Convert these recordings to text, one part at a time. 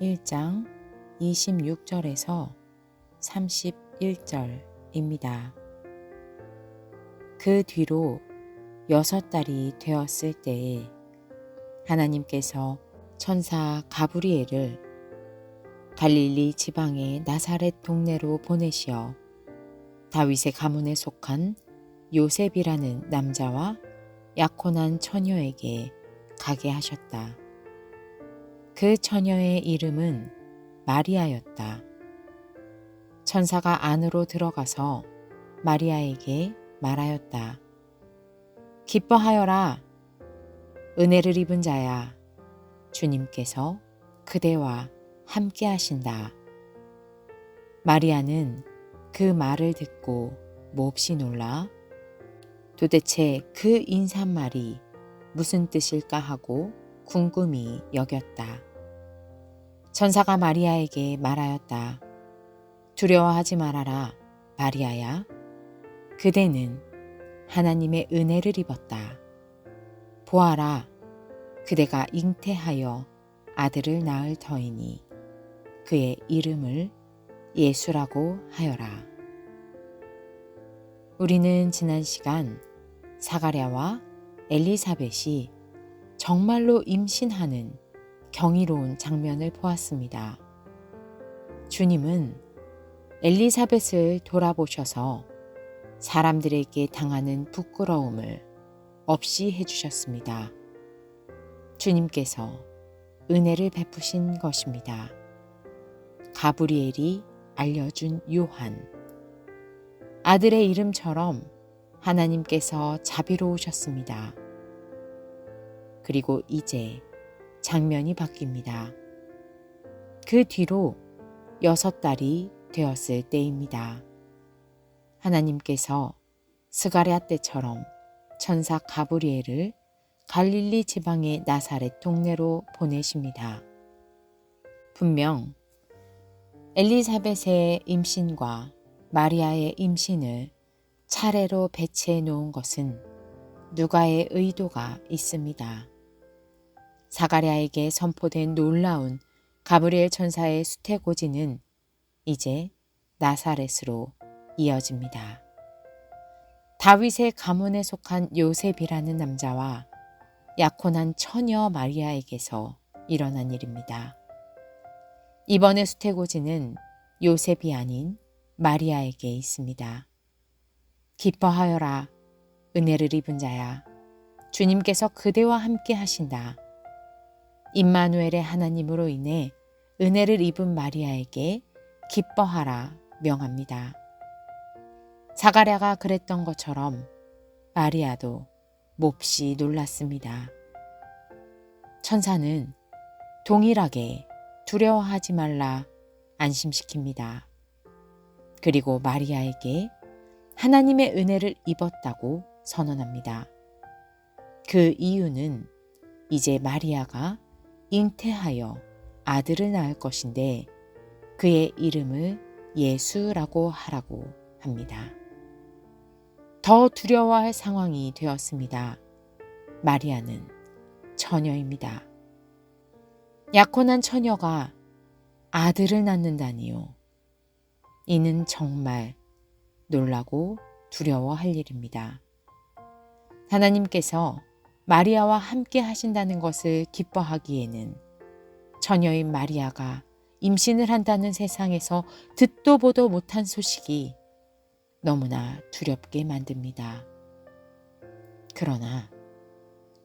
1장 26절에서 31절입니다. 그 뒤로 여섯 달이 되었을 때에 하나님께서 천사 가브리엘을 갈릴리 지방의 나사렛 동네로 보내시어 다윗의 가문에 속한 요셉이라는 남자와 약혼한 처녀에게 가게 하셨다. 그 처녀의 이름은 마리아였다. 천사가 안으로 들어가서 마리아에게 말하였다. 기뻐하여라. 은혜를 입은 자야. 주님께서 그대와 함께 하신다. 마리아는 그 말을 듣고 몹시 놀라 도대체 그 인사말이 무슨 뜻일까 하고 궁금히 여겼다. 천사가 마리아에게 말하였다. 두려워하지 말아라, 마리아야. 그대는 하나님의 은혜를 입었다. 보아라, 그대가 잉태하여 아들을 낳을 터이니 그의 이름을 예수라고 하여라. 우리는 지난 시간 사가랴와 엘리사벳이 정말로 임신하는 경이로운 장면을 보았습니다. 주님은 엘리사벳을 돌아보셔서 사람들에게 당하는 부끄러움을 없이 해주셨습니다. 주님께서 은혜를 베푸신 것입니다. 가브리엘이 알려준 요한. 아들의 이름처럼 하나님께서 자비로우셨습니다. 그리고 이제 장면이 바뀝니다. 그 뒤로 여섯 달이 되었을 때입니다. 하나님께서 스가랴 때처럼 천사 가브리엘을 갈릴리 지방의 나사렛 동네로 보내십니다. 분명 엘리사벳의 임신과 마리아의 임신을 차례로 배치해 놓은 것은 누가의 의도가 있습니다. 사가랴에게 선포된 놀라운 가브리엘 천사의 수태고지는 이제 나사렛으로 이어집니다. 다윗의 가문에 속한 요셉이라는 남자와 약혼한 처녀 마리아에게서 일어난 일입니다. 이번의 수태고지는 요셉이 아닌 마리아에게 있습니다. 기뻐하여라, 은혜를 입은 자야. 주님께서 그대와 함께 하신다. 임마누엘의 하나님으로 인해 은혜를 입은 마리아에게 기뻐하라 명합니다. 사가랴가 그랬던 것처럼 마리아도 몹시 놀랐습니다. 천사는 동일하게 두려워하지 말라 안심시킵니다. 그리고 마리아에게 하나님의 은혜를 입었다고 선언합니다. 그 이유는 이제 마리아가 잉태하여 아들을 낳을 것인데 그의 이름을 예수라고 하라고 합니다. 더 두려워할 상황이 되었습니다. 마리아는 처녀입니다. 약혼한 처녀가 아들을 낳는다니요. 이는 정말 놀라고 두려워할 일입니다. 하나님께서 마리아와 함께 하신다는 것을 기뻐하기에는 처녀인 마리아가 임신을 한다는 세상에서 듣도 보도 못한 소식이 너무나 두렵게 만듭니다. 그러나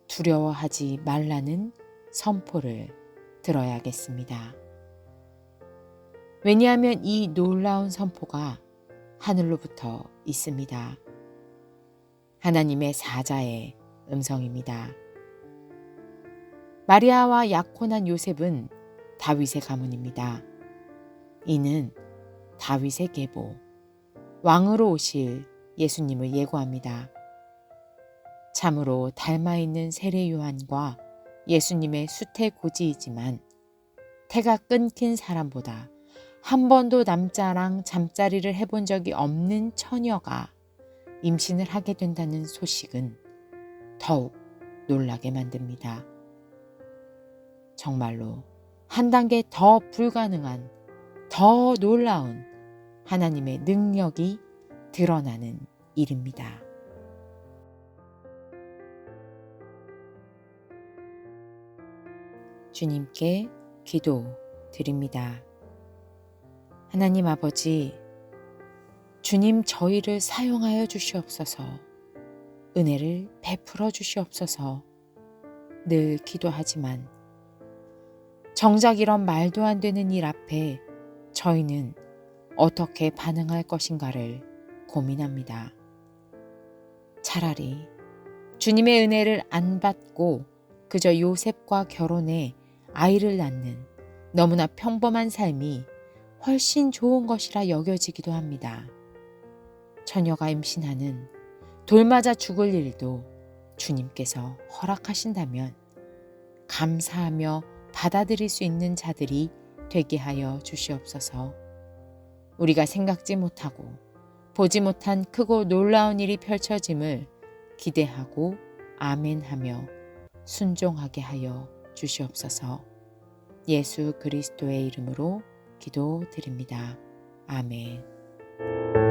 두려워하지 말라는 선포를 들어야겠습니다. 왜냐하면 이 놀라운 선포가 하늘로부터 있습니다. 하나님의 사자의 음성입니다. 마리아와 약혼한 요셉은 다윗의 가문입니다. 이는 다윗의 계보, 왕으로 오실 예수님을 예고합니다. 참으로 닮아 있는 세례 요한과 예수님의 수태 고지이지만 태가 끊긴 사람보다 한 번도 남자랑 잠자리를 해본 적이 없는 처녀가 임신을 하게 된다는 소식은 더욱 놀라게 만듭니다. 정말로 한 단계 더 불가능한, 더 놀라운 하나님의 능력이 드러나는 일입니다. 주님께 기도 드립니다. 하나님 아버지, 주님 저희를 사용하여 주시옵소서, 은혜를 베풀어 주시옵소서 늘 기도하지만 정작 이런 말도 안 되는 일 앞에 저희는 어떻게 반응할 것인가를 고민합니다. 차라리 주님의 은혜를 안 받고 그저 요셉과 결혼해 아이를 낳는 너무나 평범한 삶이 훨씬 좋은 것이라 여겨지기도 합니다. 처녀가 임신하는 돌맞아 죽을 일도 주님께서 허락하신다면 감사하며 받아들일 수 있는 자들이 되게 하여 주시옵소서. 우리가 생각지 못하고 보지 못한 크고 놀라운 일이 펼쳐짐을 기대하고 아멘하며 순종하게 하여 주시옵소서. 예수 그리스도의 이름으로 기도드립니다. 아멘.